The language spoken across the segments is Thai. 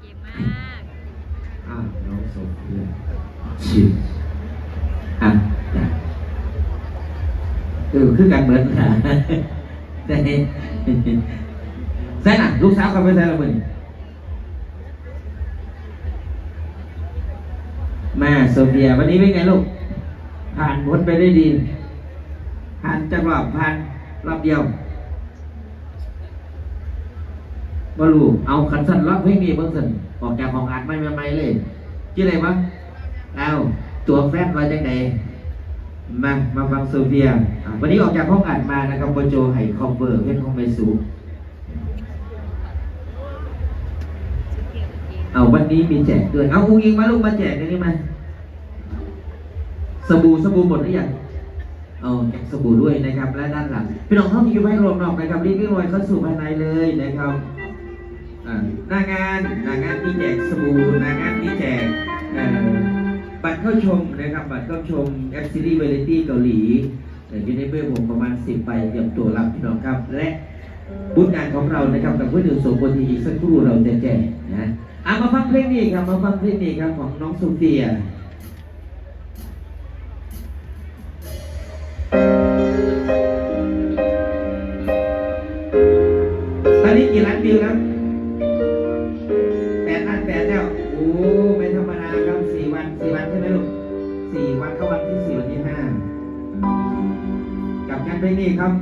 เก่งมากอ่าน้องสมเพียรชิมอะเออคือกันเหมือนค่นแต่ใช่น่ะลูกสาวเขาไม่ใช่ละมึงมาโซเฟียวันนี้เป็นไงลูก ผ่านพ้นไปได้ดี ผ่านจังหวะผ่านรอบเดียว บอลูเอาคันสั้นรอบเพลงนี้เบิ่งสันออกจากห้องอัดไม่ไม่ไม่เลยชื่ออะไรวะเอาตัวแฟนมาจากไหนมามาฟังโซเฟีย วันนี้ออกจากห้องอัดมานะครับโบโจไห้คอมเบอร์เพื่อนของไปสูเอาวันนี้มีแจกด้วยเอาอุ้งอิงมาลูกมาแจกอันนี้มาสบู่สบู่หมดหรือยังเอาแจกสบู่ด้วยนะครับและด้านหลังพี่น้องท่องอยู่ไว้รวมนอกนะครับรีบวิ่งไวเข้าสู่ภายในเลยนะครับ หน้างานหน้างานมีแจกสบู่หน้างานมีแจกบัตรเข้าชมนะครับ บัตรเข้าชมแอปซีรีส์เวลิตี้เกาหลีเดี๋ยวจะได้เพื่อผมประมาณ 10ใบเตรียมตัวรับพี่น้องครับ และบุญงานของเรานะครับกับผู้ดื่มโสมทีอีกสักครู่เราจะแจกนะอะมาฟังเพลงนี้ครับมาฟังเพลงนี้ครับของน้องโซเฟียตอนนี้กี่ล้านวิวครับ กันไปนี่ครับ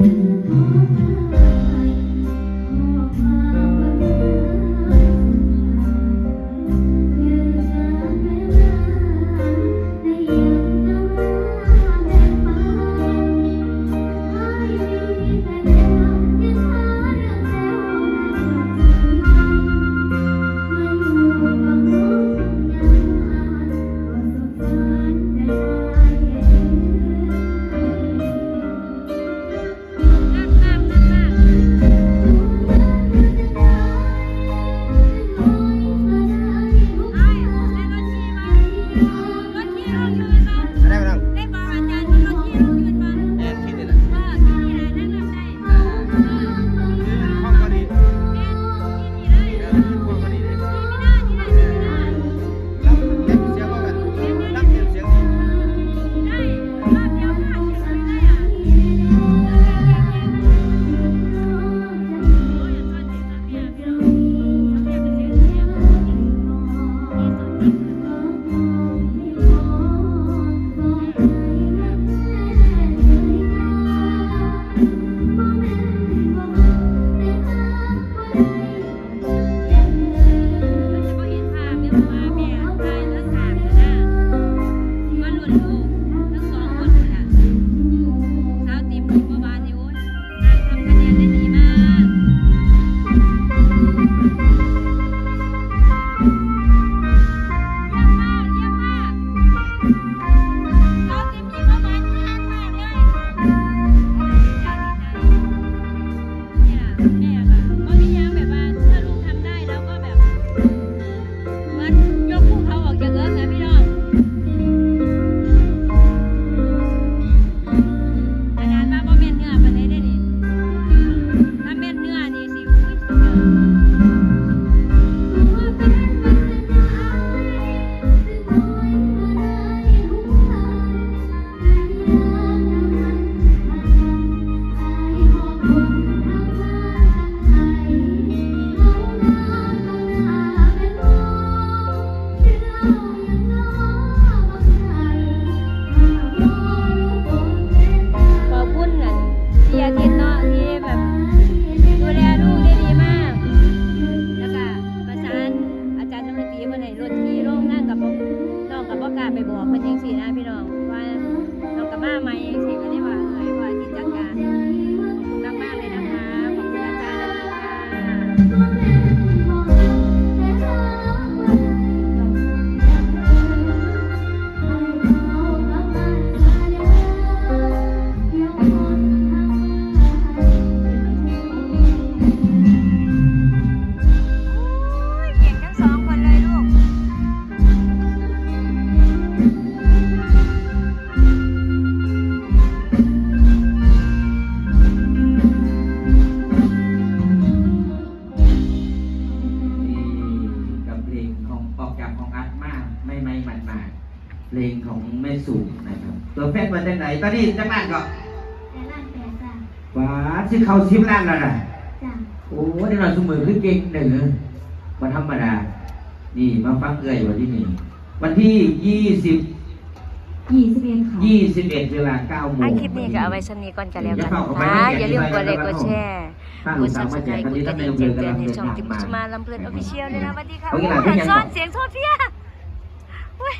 นั่ แฟนมาจากไหนตอนนี้จากบ้านก็ว้าชื่อเขาชิมล้านแล้วนะโอ้เดี๋ยวเราสมือขึ้นเก่งหนึ่งมาธรรมดา นี่มาฟังเอ่ยวันที่นี่ วันที่ยี่สิบยี่สิบเอ็ดค่ะ ยี่สิบเอ็ดเวลาเก้าโมงอันคลิปนี้ก็เอาไว้สำนี้ก่อนกันแล้วกันอย่าเฝ้าเข้าไปนะนะอย่าลืมกดไลค์กดแชร์ถ้ากลูดกสาวซับสมาไคแจรกต์วันกดนี้กท่าระนดิ่นางยอำเภแจ้องเตือนกำลังเดินทางในช่องติ๊กมามาลำเพลินออฟฟิเชียลด้วยนะสวัสดีค่ะเอาอีโอ้กหลายยเพื่อนยังซ่อนบอกเสียงโซเฟียเว้ย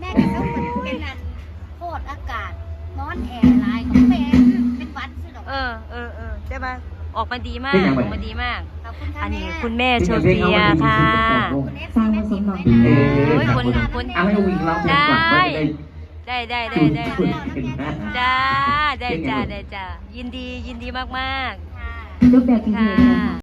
แม่ก็ต้องเป็นเป็นอันโคตรอากาศ นอนแอร์ลายของเป็นเป็นหวัดสิหรอกเออเออเออได้ปะออกมาดีมากเป็นยังอไงอกมาดีมาก ขอบคุณค่ะอันนี้แม่คุณแม่โซเฟียค่ะคุณเอฟซีแม่สิบด้วยเอนะอโอ้ยขอบคนคุณคนเอาให้วิ่งร้องเพลงก่อนว่าจะได้ได้ได้ได้ได้คุณได้เห็นไหมจ้าได้จ้าได้จ้ายินดียินดีมากค่ะรูปแบบเป็นๆเพลค่ะงเลยค่ะ